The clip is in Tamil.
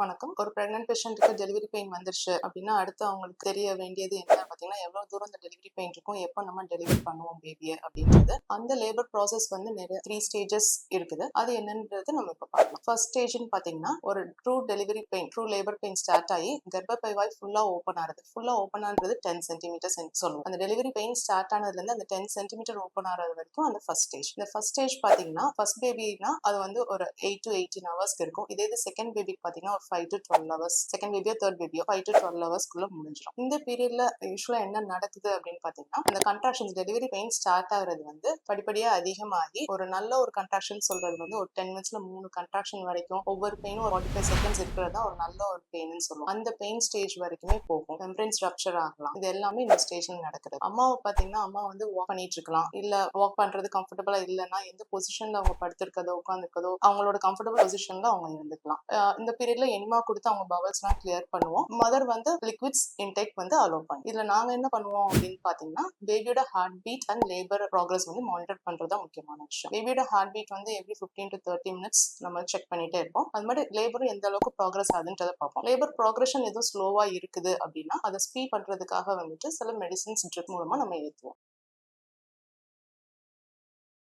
வணக்கம். ஒரு பிரெக்னன்ட் பேஷண்ட்டுக்கு டெலிவரி பெயின் வந்துருச்சு அப்படின்னா அடுத்து அவங்களுக்கு தெரிய வேண்டியது என்ன பார்த்தீங்கன்னா எவ்வளோ தூரம் அந்த டெலிவரி பெயின் இருக்கும் எப்போ நம்ம டெலிவரி பண்ணுவோம் பேபியை அப்படின்றது. அந்த லேபர் ப்ராசஸ் வந்து நிறைய த்ரீ ஸ்டேஜஸ் இருக்குது. அது என்னன்றது நம்ம இப்போ பார்க்கலாம். ஃபர்ஸ்ட் ஸ்டேஜ்னு பார்த்தீங்கன்னா ஒரு true delivery pain true labour pain start ஆகி கர்ப்பப்பை வாய் ஃபுல்லாக ஓப்பன் ஆகுது. ஃபுல்லாக ஓப்பன் ஆகுறது டென் சென்டிமீட்டர்ஸ் சொல்லுவோம். அந்த டெலிவரி பெயின் ஸ்டார்ட் ஆனதுலேருந்து அந்த டென் சென்டிமீட்டர் ஓப்பன் ஆகிறது வரைக்கும் அந்த ஃபர்ஸ்ட் ஸ்டேஜ் இந்த ஃபர்ஸ்ட் ஸ்டேஜ் பார்த்தீங்கன்னா ஃபர்ஸ்ட் பேபினா அது வந்து ஒரு எயிட் டு எயிட்டீன் ஹவர்ஸ்க்கு இருக்கும். இதே இது செகண்ட் பேபிக்கு பார்த்தீங்கன்னா five to twelve hours second பேபியோ third பேபியோ ஃபைவ் டு டுவெல் ஹவர்ஸ்க்குள்ள முடிஞ்சிடும் இந்த பீரியட்ல யூஸ்வலா என்ன நடக்குது அப்படின்னு பார்த்தீங்கன்னா அந்த கன்ட்ராக்ஷன்ஸ் டெலிவரி பெயின் ஸ்டார்ட் ஆகுறது வந்து படிப்படியா அதிகமாகி ஒரு நல்ல ஒரு கன்ட்ராக்ஷன் சொல்றது வந்து ஒரு டென் மினிட்ஸ்ல மூணு கன்ட்ராக்ஷன் வரைக்கும் ஒவ்வொரு பெயினும் ஒரு ஃபார்ட்டி ஃபைவ் செகண்ட்ஸ் இருக்கிறது தான் ஒரு நல்ல ஒரு பெயின்னு சொல்லுவோம். அந்த பெயின் ஸ்டேஜ் வரைக்குமே போகும். மெம்பரன்ஸ் ரப்சர் ஆகலாம். இது எல்லாமே இந்த ஸ்டேஜ்ல நடக்குது. அம்மாவை பார்த்தீங்கன்னா அம்மா வந்து வாக் பண்ணிட்டு இருக்கலாம் இல்ல வாக் பண்றது கம்ஃபர்டபுளா இல்லைன்னா எந்த பொசிஷன்ல அவங்க படுத்திருக்கதோ உட்காந்துருக்கதோ அவங்களோட கம்ஃபர்டபுள் பொசிஷன்ல அவங்க இருந்துக்கலாம். இந்த பீரியட்ல எனிமா கொடுத்து அவங்க பவல்ஸ்லாம் கிளியர் பண்ணுவோம். மதர் வந்து லிக்விட்ஸ் இன்டேக் வந்து அலோவ் பண்ணி இதுல நாங்க என்ன பண்ணுவோம் அப்படின்னு பாத்தீங்கன்னா பேபியோட heart beat and labour progress வந்து மானிட்டர் பண்றது தான் முக்கியமான விஷயம். பேபியோட ஹார்ட் பீட் வந்து every fifteen to thirty minutes நம்ம செக் பண்ணிட்டே இருப்போம். அது மாதிரி லேபரும் எந்த அளவுக்கு ப்ராக்ரஸ் ஆகுதுன்றதை பார்ப்போம். லேபர் ப்ராக்ரஷன் எதுவும் ஸ்லோவா இருக்குது அப்படின்னா அதை ஸ்பீட் பண்றதுக்காக வந்துட்டு சில மெடிசின்ஸ் ட்ரிப் மூலமா நம்ம ஏற்றுவோம்